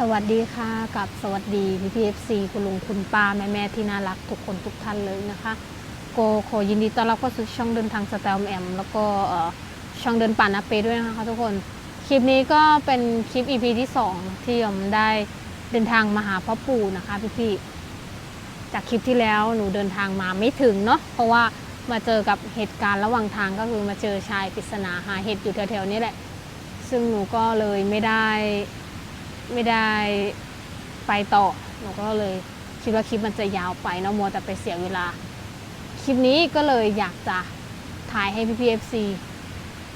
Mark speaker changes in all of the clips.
Speaker 1: สวัสดีค่ะกับสวัสดีพี่พีเอฟซีคุณลุงคุณป้าแม่แม่ที่น่ารักทุกคนทุกท่านเลยนะคะโกขอยินดีต้อนรับเข้าสู่ช่องเดินทางสแตลแอมแล้วก็ช่องเดินป่านาเปด้วยนะคะทุกคน คลิปนี้ก็เป็นคลิป EP ที่ 2 ที่ยมได้เดินทางมาหาพ่อปู่นะคะพี่พี่ๆจากคลิปที่แล้วหนูเดินทางมาไม่ถึงเนาะเพราะว่ามาเจอกับเหตุการณ์ระหว่างทางก็คือมาเจอชายปริศนาหาเห็ดอยู่แถวๆนี้แหละ ซึ่งหนูก็เลยไม่ได้ ไม่ได้ไปต่อ หนูก็เลยคิดว่าคลิปมันจะยาวไปเนอะมัวแต่ไปเสียเวลา คลิปนี้ก็เลยอยากจะถ่ายให้พี่พีเอฟซี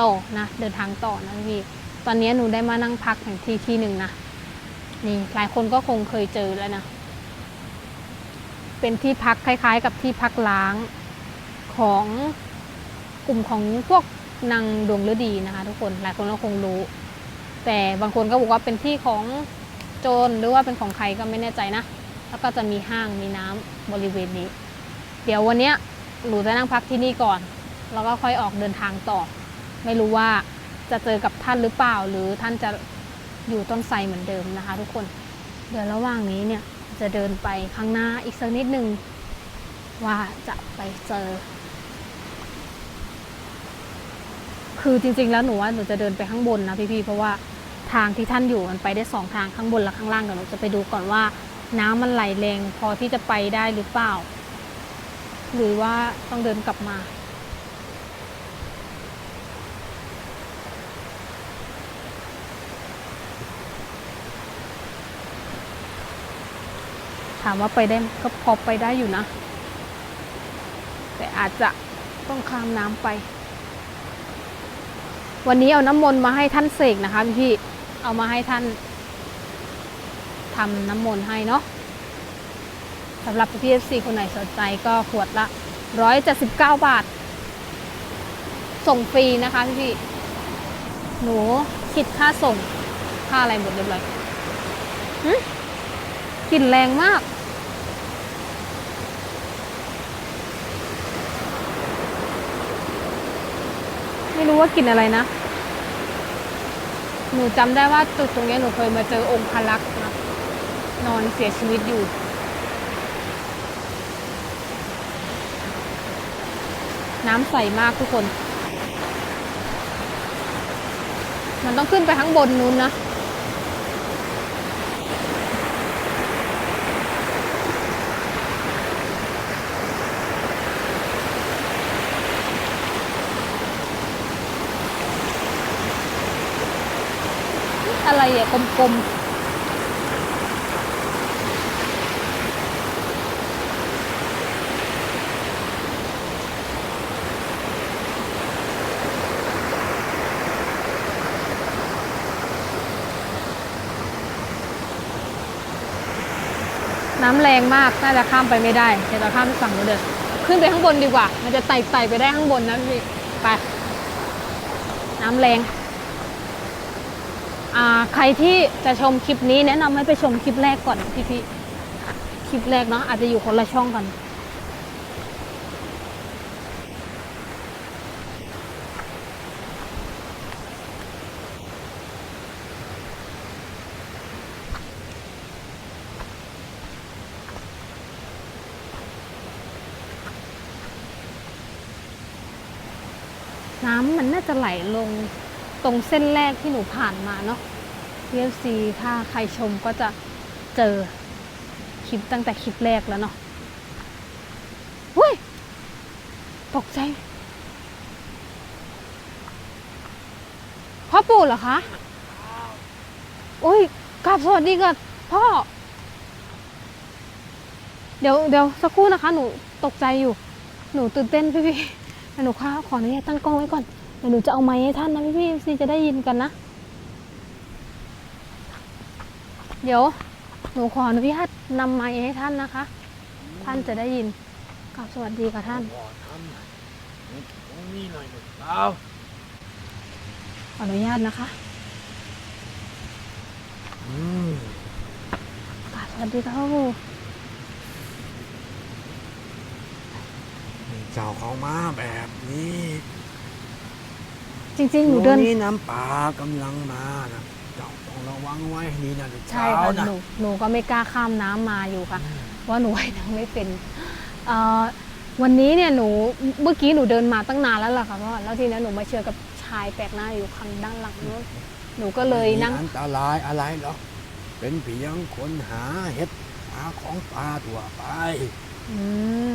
Speaker 1: ต่อนะเดินทางต่อนะพี่ ตอนนี้หนูได้มานั่งพักแห่งที่ที่หนึ่งนะ นี่หลายคนก็คงเคยเจอแล้วนะ เป็นที่พักคล้ายๆ กับที่พักล้างของกลุ่มของพวกนางดวงฤดีนะคะ ทุกคนหลายคนก็คงรู้ แต่บางคนก็บอกว่าเป็นที่ของโจรหรือว่าเป็นของใครก็ไม่แน่ใจนะ แล้วก็จะมีห้างมีน้ำบริเวณนี้ เดี๋ยววันนี้หนูจะนั่งพักที่นี่ก่อน แล้วก็ค่อยออกเดินทางต่อ ไม่รู้ว่าจะเจอกับท่านหรือเปล่า หรือท่านจะอยู่ต้นไทรเหมือนเดิมนะคะ ทุกคน เดี๋ยวระหว่างนี้เนี่ยจะเดินไปข้างหน้าอีกสักนิดหนึ่งว่าจะไปเจอ คือจริงๆแล้วหนูว่าหนูจะเดินไปข้างบนนะพี่ๆเพราะว่า ทางที่ท่านอยู่มันไปได้สองทางข้างบนและข้างล่างเดี๋ยวหนูจะไปดูก่อนว่า น้ำมันไหลแรงพอที่จะไปได้หรือเปล่า หรือว่าต้องเดินกลับมาถามว่าไปได้ก็พอไปได้อยู่นะ แต่อาจจะต้องข้ามน้ำไป วันนี้เอาน้ำมนต์มาให้ท่านเสกนะคะพี่ เอามาให้ท่านทำน้ำมนต์ให้เนาะสำหรับพี่เอฟซีคนไหนสนใจก็ขวดละร้อยเจ็ดสิบเก้าบาท ส่งฟรีนะคะพี่ หนูคิดค่าส่ง ค่าอะไรหมดเรียบร้อยกลิ่นแรงมาก ไม่รู้ว่ากลิ่นอะไรนะ หนูจำได้ว่าจุดตรงนี้หนูเคยมาเจอองค์พระลักษณ์นะนอนเสียชีวิตอยู่ น้ำใสมากทุกคน มันต้องขึ้นไปข้างบนนู้นนะ อะไรอะกลมๆ น้ำแรงมาก น่าจะข้ามไปไม่ได้ เดี๋ยวเราข้ามไปฝั่งนู้นเดินขึ้นไปข้างบนดีกว่า มันจะไต่ไต่ไปได้ข้างบนนะพี่ ไป น้ำแรง อ่าใครที่จะชมคลิปนี้แนะนำให้ไปชมคลิปแรกก่อนพี่พี่ๆคลิปแรกเนาะอาจจะอยู่คนละช่องกัน น้ำมันน่าจะไหลลง ตรงเส้นแรกที่หนูผ่านมาเนาะ PFC ถ้าใครชมก็จะเจอคลิปตั้งแต่คลิปแรกแล้วเนาะหุ้ย ตกใจพ่อปู่เหรอคะโอ้ยกราบสวัสดีกับพ่อ เดี๋ยวเดี๋ยวสักครู่นะคะ หนูตกใจอยู่ หนูตื่นเต้นพี่พี่หนูขอขออนุญาตตั้งกล้องไว้ก่อน ดี๋ยวหนูจะเอาไม้ให้ท่านนะพี่พี่ซีจะได้ยินกันนะ เดี๋ยว หนูขออนุญาตนำไม้ให้ท่านนะคะ ท่านจะได้ยินกราบสวัสดีค่ะท่าน
Speaker 2: ขอทำหน่อยตรงนี้หน่อยหนึ่งเปล่า
Speaker 1: ขออนุญาตนะคะ
Speaker 2: อืม
Speaker 1: กราบสวัสดีค่ะพ่อปู่
Speaker 2: เจ้าเขามาแบบนี้
Speaker 1: จริงๆหนูเดิน
Speaker 2: ช่วงนี้น้ำป่ากำลังมานะเจ้าขต้องระวังไว้ให้ดีนะลูก
Speaker 1: ใช่
Speaker 2: สาว
Speaker 1: ค่ะ
Speaker 2: นะ
Speaker 1: หนูหนูก็ไม่กล้าข้ามน้ำมาอยู่ค่ะ ว่าหนูว่ายน้ำไม่เป็นเอ่อวันนี้เนี่ยหนูเมื่อกี้หนูเดินมาตั้งนานแล้วล่ะค่ะพ่อแล้วทีนี้หนูมาเจอกับชายแปลกหน้าอยู่ข้างด้านหลังนู้นหนูก็เลยนั่ง
Speaker 2: ไม่มีอันตรายอะไรหรอกเป็นเพียงคนหาเห็ดหาของป่าทั่วไป
Speaker 1: อืม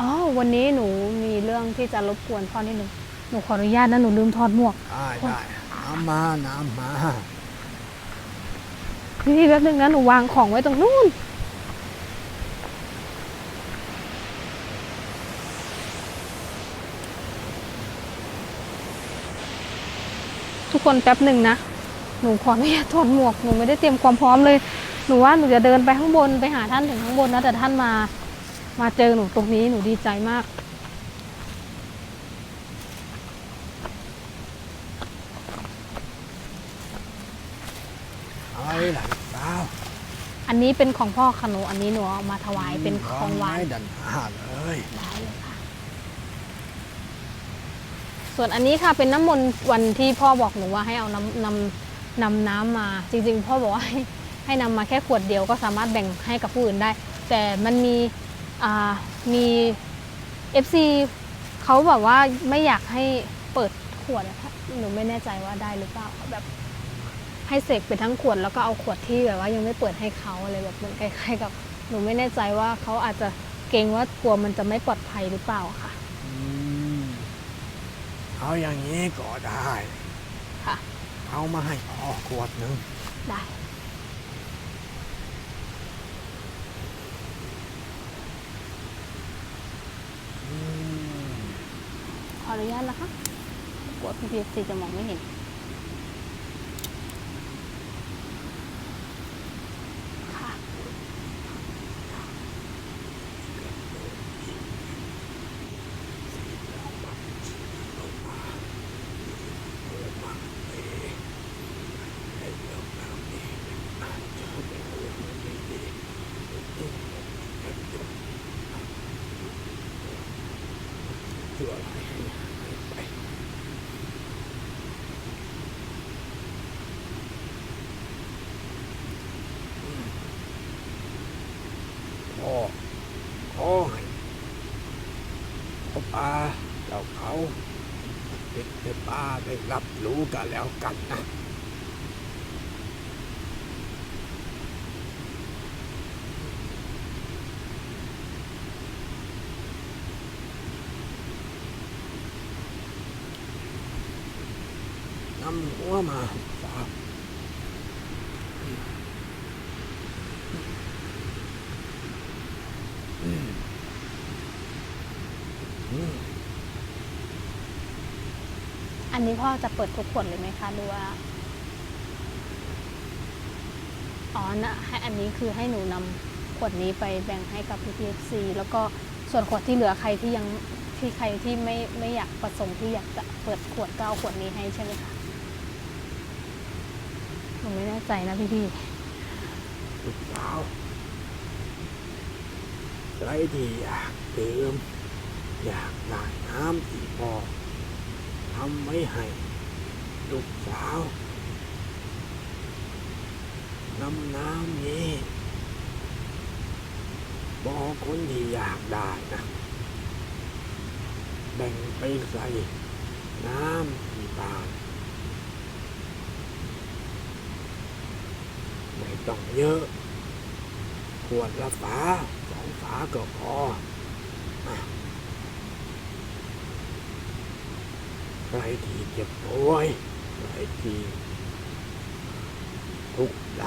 Speaker 1: อ๋อวันนี้หนูมีเรื่องที่จะรบกวนพ่อนิดนึง หนูขออนุญาตนะหนูลืมถอดหมวก
Speaker 2: ได้ได้น้ำมาน้ำมา
Speaker 1: พี่พี่แป๊บนึงนะหนูวางของไว้ตรงนู้นทุกคนแป๊บหนึ่งนะ หนูขออนุญาตถอดหมวก หนูไม่ได้เตรียมความพร้อมเลย หนูว่าหนูจะเดินไปข้างบนไปหาท่านถึงข้างบนนะ แต่ท่านมา มาเจอหนูตรงนี้ หนูดีใจมาก
Speaker 2: อะไรหลังสาว
Speaker 1: อันนี้เป็นของพ่อค่ะหนูอันนี้หนูเอามาถวายเป็นของหวาน
Speaker 2: ไม้ดันหาเลย
Speaker 1: ได้เลยค่ะ ส่วนอันนี้ค่ะเป็นน้ำมนต์วันที่พ่อบอกหนูว่าให้เอาน้ำนำนำน้ำมา จริง ๆ พ่อบอกว่าให้ให้นำมาแค่ขวดเดียวก็สามารถแบ่งให้กับผู้อื่นได้ แต่มันมีอ่ามี FC เขาแบบว่าไม่อยากให้เปิดขวดอะหนูไม่แน่ใจว่าได้หรือเปล่าแบบ ให้เสกเป็นทั้งขวดแล้วก็เอาขวดที่แบบว่ายังไม่เปิดให้เขาอะไรแบบเหมือนคล้ายๆกับหนูไม่แน่ใจว่าเขาอาจจะเกรงว่ากลัวมันจะไม่ปลอดภัยหรือเปล่าค่ะ
Speaker 2: อืมเอาอย่างนี้ก็ได้
Speaker 1: ค่ะ
Speaker 2: เอามาให้พ่อขวดหนึ่ง
Speaker 1: ได้
Speaker 2: อืม
Speaker 1: ขออนุญาตนะคะกลัวพี่พีซีจะมองไม่เห็น ค่ะ
Speaker 2: เพื่ออะไรให้ไปอืมพ่อขอให้พ่อปลาเจ้าเขาเด็กในป่าได้รับรู้ กันแล้วกันนะนำหัวมาฝากอืมอืม
Speaker 1: อันนี้ พ่อจะเปิดทุกขวดเลยไหมคะหรือว่าอ๋อนะให้อันนี้คือให้หนูนำขวดนี้ไปแบ่งให้กับ PPFC แล้วก็ส่วนขวดที่เหลือใครที่ยังที่ใครที่ไม่ไม่อยากประสงค์ที่อยากจะเปิดขวดก็เอาขวดนี้ให้ใช่ไหมคะหนูไม่แน่ใจนะพี่พี่
Speaker 2: ลูกสาวใครที่อยากดื่มอยากได้น้ำที่พอ ทำไว้ให้ลูกสาวน้ำน้ำนี้บอกคนที่อยากได้นะแบ่งไปใส่น้ำที่บ้านไม่ต้องเยอะ ขวดละฝาสองฝาก็พอ อะใครที่เจ็บป่วยใครที่ทุกข์ใจ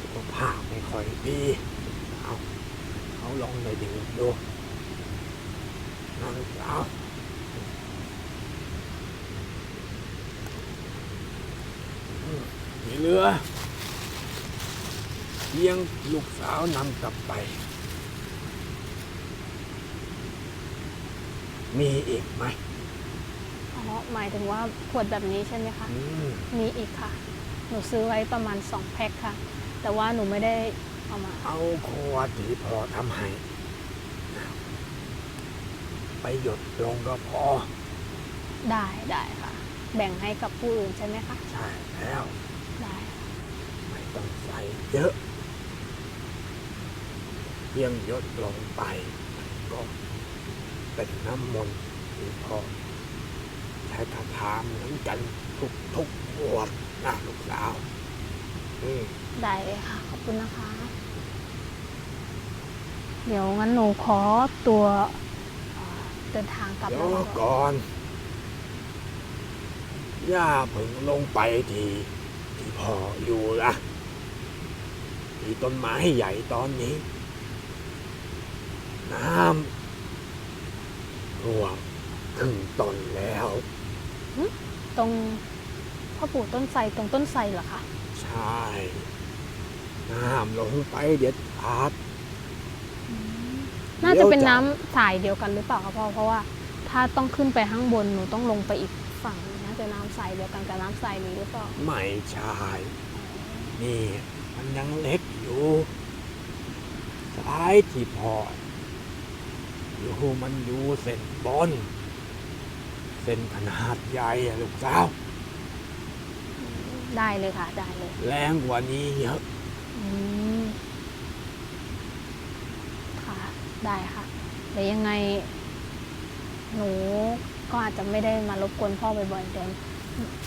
Speaker 2: สุขภาพไม่ค่อยดีเอาเขาลองในดื่มดูนางสาวอืมมีเรือเพียงลูกสาวนำกลับไป มีอีกไหม
Speaker 1: อ๋อหมายถึงว่าขวดแบบนี้ใช่ไหมคะ
Speaker 2: อืม
Speaker 1: มีอีกค่ะ หนูซื้อไว้ประมาณ 2 แพ็คค่ะ แต่ว่าหนูไม่ได้เอามา
Speaker 2: เอาขวดที่พอทำให้นะไปหยดลงก็พอ
Speaker 1: ได้ได้ค่ะ
Speaker 2: อ
Speaker 1: แบ่งให้กับผู้อื่นใช่ไหมคะ
Speaker 2: ใช่แล้ว
Speaker 1: ได้
Speaker 2: ไม่ต้องใส่เยอะเพียงหยดลงไปมันก็ เป็นน้ำมนต์ที่พ่อใช้คาถาเหมือนกันทุกทุกๆบวชนะลูกสาวอืม
Speaker 1: ได้เลยค่ะ ขอบคุณนะคะ เดี๋ยวงั้นหนูขอตัวเอ่อเดินทางกลับ
Speaker 2: เดี๋ย
Speaker 1: แล้วว
Speaker 2: ก่อน ย่าเพิ่งลงไปที่ที่พ่ออยู่ละที่ต้นไม้ใหญ่ตอนนี้ น้ำ ท่วมถึงต้นแล้ว
Speaker 1: ตรงพ่อปู่ต้นไทรตรงต้นไทรเหรอคะ
Speaker 2: ใช่น้ำลงไปเด็ดขาด
Speaker 1: น่าจะเป็น
Speaker 2: เดี๋ยวจะ
Speaker 1: น้ำสายเดียวกันหรือเปล่าคะพ่อ เพราะว่าถ้าต้องขึ้นไปข้างบนหนูต้องลงไปอีกฝั่งน่าจะน้ำสายเดียวกันกับน้ำสายนี้หรือเปล่า
Speaker 2: ไม่ใช่ นี่ มันยังเล็กอยู่สายที่พอ อยู่มันอยู่เส้นบนเส้นขนาดใหญ่อะลูกสาว
Speaker 1: ได้เลยค่ะ ได้เลย
Speaker 2: แรงกว่านี้เยอะ
Speaker 1: อืมค่ะ ได้ค่ะ เดี๋ยวยังไง หนูก็อาจจะไม่ได้มารบกวนพ่อบ่อยๆเดี๋ยว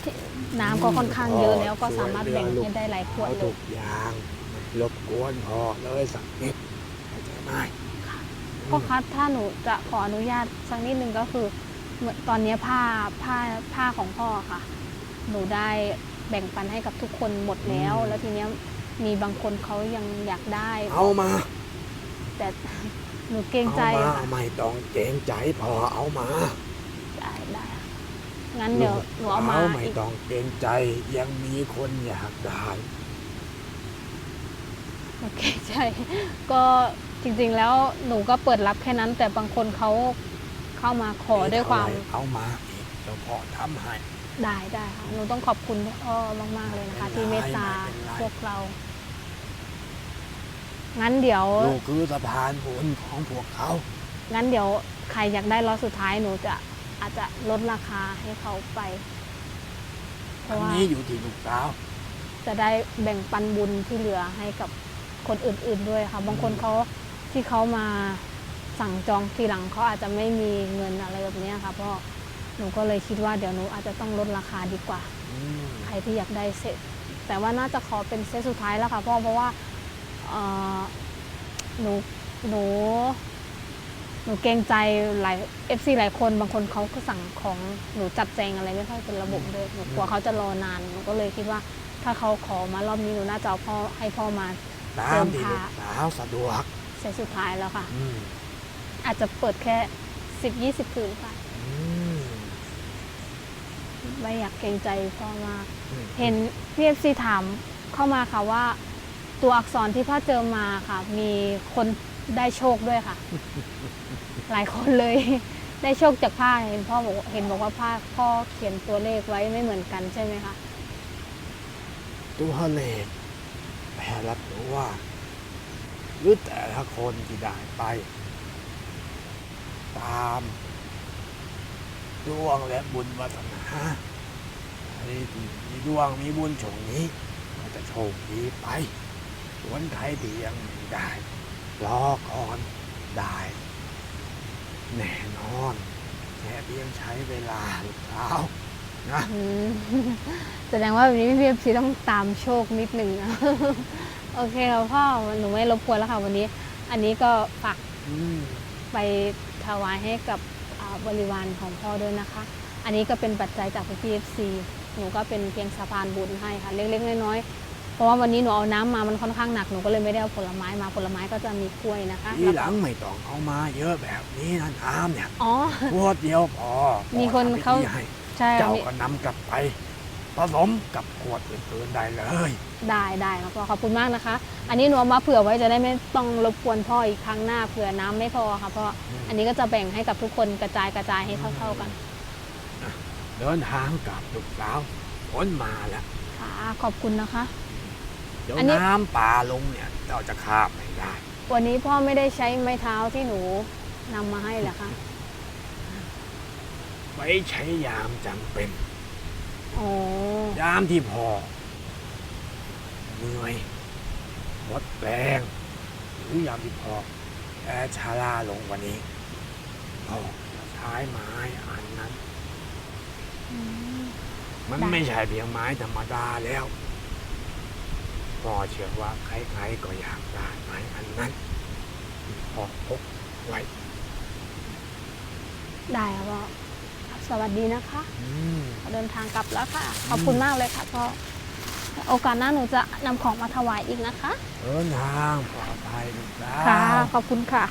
Speaker 1: ที่น้ำก็ค่อนข้างเยอะแล้วก็สามารถแบ่งให้ได้หลายขวด
Speaker 2: เอา
Speaker 1: เล
Speaker 2: ทุ
Speaker 1: ย
Speaker 2: กอย่างมันรบกวนพอเลยสักนิดเข้าใจไหม
Speaker 1: พ่อคะถ้าหนูจะขออนุญาตสักนิดนึงก็คือเหมือนตอนนี้ผ้าผ้าผ้าของพ่อค่ะ หนูได้แบ่งปันให้กับทุกคนหมดแล้ว แล้วทีเนี้ยมีบางคนเขายังอยากได้
Speaker 2: เอามา
Speaker 1: แต่หนูเกรงใจ
Speaker 2: เอามา
Speaker 1: ค่ะ
Speaker 2: ไม่ต้องเกรงใจพอเอามา
Speaker 1: ได้ได้ค่ะงั้นเดี๋ยวหนูเอามา
Speaker 2: ไม่
Speaker 1: อีก
Speaker 2: ต้องเกรงใจยังมีคนอยากได้
Speaker 1: โอเคใช่ก็ จริงๆแล้วหนูก็เปิดรับแค่นั้น แต่บางคนเขาเข้ามาขอด้วยความ
Speaker 2: เอเอามาอีกเดี๋ยวพ่อทำให้
Speaker 1: ได้ได้ค่ะหนูต้องขอบคุณพ่อมากๆเลยนะคะ ที่เมตตาพวกเรา งั้นเดี๋ยว
Speaker 2: ลูกคือสะพานบุญของพวกเขา
Speaker 1: งั้นเดี๋ยวใครอยากได้ล็อตสุดท้ายหนูจะอาจจะลดราคาให้เขาไป เพ
Speaker 2: อัน
Speaker 1: ราะว่า
Speaker 2: นี้อยู่ที่ลูกสาว
Speaker 1: จะได้แบ่งปันบุญที่เหลือให้กับคนอื่น ๆด้วยค่ะ บางคนเขา ที่เขามาสั่งจองทีหลังเขาอาจจะไม่มีเงินอะไรแบบเนี้ยค่ะเพราะหนูก็เลยคิดว่าเดี๋ยวหนูอาจจะต้องลดราคาดีกว่า
Speaker 2: อืม
Speaker 1: ใครที่อยากได้เสร็จแต่ว่าน่าจะขอเป็นเซตสุดท้ายแล้วค่ะเพราะเพราะว่าเอ่อหนูหนูหนูเกรงใจหลาย FC หลายคนบางคนเขาก็สั่งของหนูจัดแจงอะไรไม่ค่อยเป็นระบบเลยหนูกลัวเขาจะรอนานหนูก็เลยคิดว่า ถ้าเขาขอมารอบนี้หนูน่าจะเอาพ่อให้พ่อมา
Speaker 2: ตามที่
Speaker 1: เติ
Speaker 2: ลู
Speaker 1: ม
Speaker 2: ก
Speaker 1: ผ้า
Speaker 2: สาวสะดวก
Speaker 1: เซตสุดท้ายแล้วค่ะ
Speaker 2: อืม
Speaker 1: อาจจะเปิดแค่สิบยี่สิบผืนค่ะ
Speaker 2: อืม
Speaker 1: ไม่อยากเกรงใจพ่อมาก
Speaker 2: อืม
Speaker 1: เห็นพีเอฟซีถามเข้ามาค่ะว่า ตัวอักษรที่พ่อเจอมาค่ะ มีคนได้โชคด้วยค่ะ หลายคนเลย ได้โชคจากผ้าเห็นพ่อบอกเห็นบอกว่าผ้าพ่อเขียนตัวเลขไว้ไม่เหมือนกันใช่ไหมคะ
Speaker 2: ตัวเลขแม่รับรู้ว่า หรือแต่ละคนที่ได้ไป ตามดวงและบุญวาสนาใครที่มีดวงมีบุญชงนี้ ก็จะโชคดีไปส่วนใครที่ยังไม่ได้รอก่อนได้แน่นอนแค่เพียงใช้เวลาหรือเปล่านะ
Speaker 1: แสดงว่าวันนี้พี่เอฟซีต้องตามโชคนิดหนึ่งนะ โอเคค่ะพ่อหนูไม่รบกวนแล้วค่ะวันนี้ อันนี้ก็ฝาก
Speaker 2: อืม
Speaker 1: ไปถวายให้กับอ่าบริวารของพ่อด้วยนะคะ อันนี้ก็เป็นปัจจัยจากพี่เอฟซีหนูก็เป็นเพียงสะพานบุญให้ค่ะเล็กๆน้อยๆเพราะว่าวันนี้หนูเอาน้ำมามันค่อนข้างหนักหนูก็เลยไม่ได้เอาผลไม้มาผลไม้ก็จะมีกล้วยนะคะ
Speaker 2: ที
Speaker 1: แล้ว
Speaker 2: ห
Speaker 1: ก็
Speaker 2: ลังไม่ต้องเอามาเยอะแบบนี้นะน้ำเนี่ย
Speaker 1: อ๋อ
Speaker 2: ขวดเดียวพอ
Speaker 1: มีคน
Speaker 2: พอทำพิธี
Speaker 1: เขา
Speaker 2: ให้
Speaker 1: ใช่
Speaker 2: เจ้า
Speaker 1: มี
Speaker 2: ก็นำกลับไป ผสมกับขวดอื่นๆได้เลย
Speaker 1: ได้ได้ครับพ่อขอบคุณมากนะคะ อันนี้หนูเอามาเผื่อไว้จะได้ไม่ต้องรบกวนพ่ออีกครั้งหน้าเผื่อน้ำไม่พอค่ะพ่ออันนี้ก็จะแบ่งให้กับทุกคนกระจายกระจายให้เท่า ๆกัน
Speaker 2: เดินทางกลับลูกสาวฝนมาแล้ว
Speaker 1: ค่ะขอบคุณนะคะ
Speaker 2: เดี๋ยว
Speaker 1: อันนี้
Speaker 2: น้ำป่าลงเนี่ยเราจะข้ามไม่ได้
Speaker 1: วันนี้พ่อไม่ได้ใช้ไม้เท้าที่หนูนำมาให้เหรอคะ
Speaker 2: ไว้ใช้ยามจำเป็น
Speaker 1: อ๋อยา
Speaker 2: มที่พอเหนื่อยหมดแรงหรือยามที่พอแอชาลาลงกว่านี้พ่อจะใช้ไม้อันนั้น
Speaker 1: อืม
Speaker 2: มัน
Speaker 1: ได้
Speaker 2: ไม่ใช่เพียงไม้ธรรมดาแล้วพ่อเชื่อว่าใครๆก็อยากได้ไม้อันนั้นพ่อพกไว้
Speaker 1: ได้ครับพ่อ สวัสดีนะคะ
Speaker 2: อืม
Speaker 1: เดินทางกลับแล้วค่ะ ขอบคุณมากเลยค่ะพ่อโอกาสหน้าหนูจะนำของมาถวายอีกนะคะ
Speaker 2: เดินทางปลอดภัยลูกสาว
Speaker 1: ค่ะ ขอบคุณค่ะ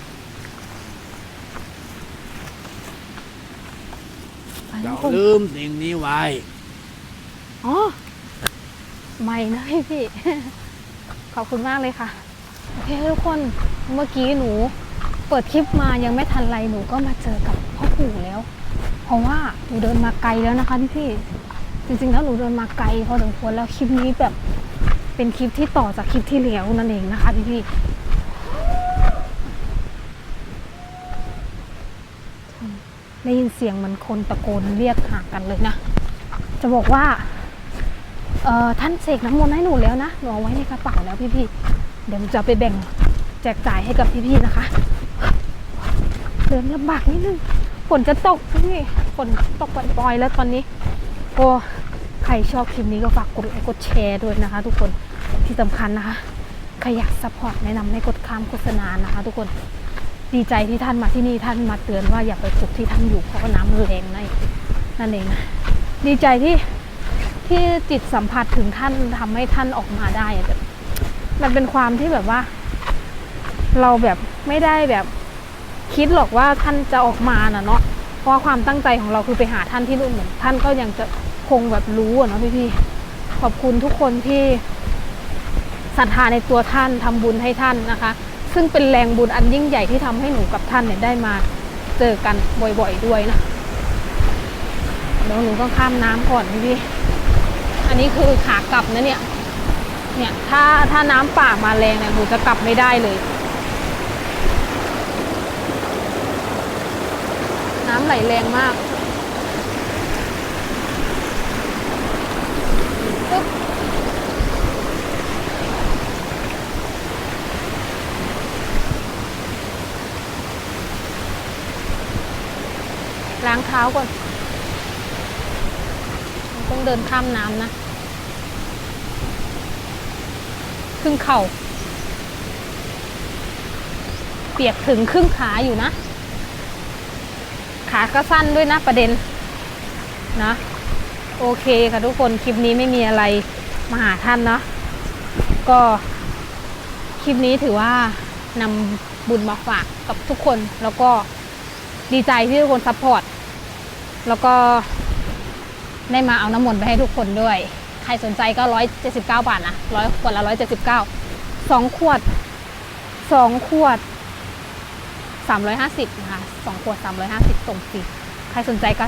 Speaker 1: ไป
Speaker 2: อย่า
Speaker 1: ทุกคน
Speaker 2: ลืมสิ่งนี้ไว้
Speaker 1: อ๋อไม่นะพี่พี่ ขอบคุณมากเลยค่ะ โอเคทุกคน เมื่อกี้หนู เปิดคลิปมายังไม่ทันไรหนูก็มาเจอกับพ่อปู่แล้ว เพราะว่าหนูเดินมาไกลแล้วนะคะพี่พี่จริงๆแล้วหนูเดินมาไกลพอสมควรแล้วคลิปนี้แบบเป็นคลิปที่ต่อจากคลิปที่แล้วนั่นเองนะคะพี่พี่ได้ยินเสียงเหมันคนตะโกนเรียกหากันเลยนะ จะบอกว่าเอ่อท่านเสกน้ำมนต์ให้หนูแล้วนะหนูเอาไว้ในกระเป๋าแล้วพี่ๆเดี๋ยวจะไปแบ่งแจกจ่ายให้กับพี่ๆนะคะ เดินลำบากนิดนึง ฝนจะตกพี่ฝนตกปล่อยๆแล้วตอนนี้โอ้ใครชอบคลิปนี้ก็ฝากกดไลค์กดแชร์ด้วยนะคะ ทุกคนที่สำคัญนะคะใครอยากซัพพอร์ตแนะนำให้กดข้ามโฆษณานะคะ ทุกคนดีใจที่ท่านมาที่นี่ท่านมาเตือนว่าอย่าไปปลุกที่ท่านอยู่เพราะน้ำมันแรงนั่นเองนั่นเองนะดีใจที่ที่จิตสัมผัสถึงท่านทำให้ท่านออกมาได้แบบมันเป็นความที่แบบว่า เราแบบไม่ได้แบบ คิดหรอกว่าท่านจะออกมาน่ะเนาะเพราะความตั้งใจของเราคือไปหาท่านที่นู่นเหมือนท่านก็ยังจะคงแบบรู้อะเนาะพี่พี่ๆขอบคุณทุกคนที่ศรัทธาในตัวท่านทำบุญให้ท่านนะคะ ซึ่งเป็นแรงบุญอันยิ่งใหญ่ที่ทำให้หนูกับท่านเนี่ยได้มาเจอกันบ่อยๆด้วยนะเดี๋ยวหนูต้องข้ามน้ำก่อนพี่พี่ๆอันนี้คือขากลับนะเนี่ย เนี่ยถ้าถ้าน้ำป่ามาแรงเนี่ยหนูจะกลับไม่ได้เลยำไหลแรงมากปึ๊บล้างเท้าก่อน ต้องเดินข้ามน้ำนะครึ่งเข่า เปียกถึงครึ่งขาอยู่นะ ขาก็สั้นด้วยนะประเด็นนะโอเคค่ะทุกคนคลิปนี้ไม่มีอะไรมาหาท่านเนาะก็คลิปนี้ถือว่านำบุญมาฝากกับทุกคน แล้วก็ดีใจที่ทุกคนซัพพอร์ตแล้วก็ได้มาเอาน้ำมนต์ไปให้ทุกคนด้วย ใครสนใจก็ร้อยเจ็ดสิบเก้าบาทนะร้อยขวดละร้อยเจ็ดสิบเก้าสองขวดสองขวด 350นะคะ2ขวด 350ส่งฟรีใครสนใจก็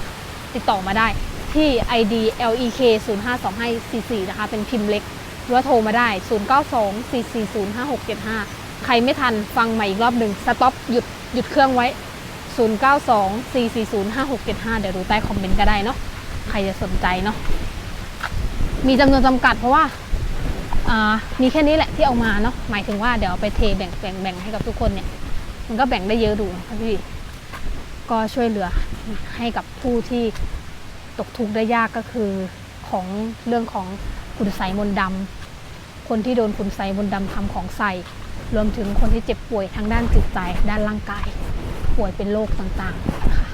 Speaker 1: ติดต่อมาได้ที่ ID LEK 052544นะคะ เป็นพิมพ์เล็กหรือว่าโทรมาได้ 0924405675 ใครไม่ทันฟังใหม่อีกรอบหนึ่งสต็อปหยุดหยุดเครื่องไว้ 0924405675 เดี๋ยวดูใต้คอมเมนต์ก็ได้เนาะ ใครจะสนใจเนาะ มีจำนวนจำกัดเพราะว่าามีแค่นี้แหละที่เอามาเนาะ หมายถึงว่าเดี๋ยวไปเทแบ่งแบ่งแบ่งให้กับทุกคนเนี่ย มันก็แบ่งได้เยอะดูนะคะพี่ก็ช่วยเหลือให้กับผู้ที่ตกทุกข์ได้ยากก็คือของเรื่องของคุณไสมนต์ดำคนที่โดนคุณไสมนต์ดำทำของใส่ รวมถึงคนที่เจ็บป่วยทางด้านจิตใจด้านร่างกาย ป่วยเป็นโรคต่างๆนะคะ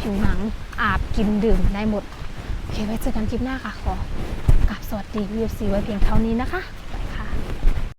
Speaker 1: ผิวหนังอาบกินดื่มได้หมด โอเคไว้เจอกันคลิปหน้าค่ะ ขอกราบสวัสดี VFC ไว้เพียงเท่านี้นะคะ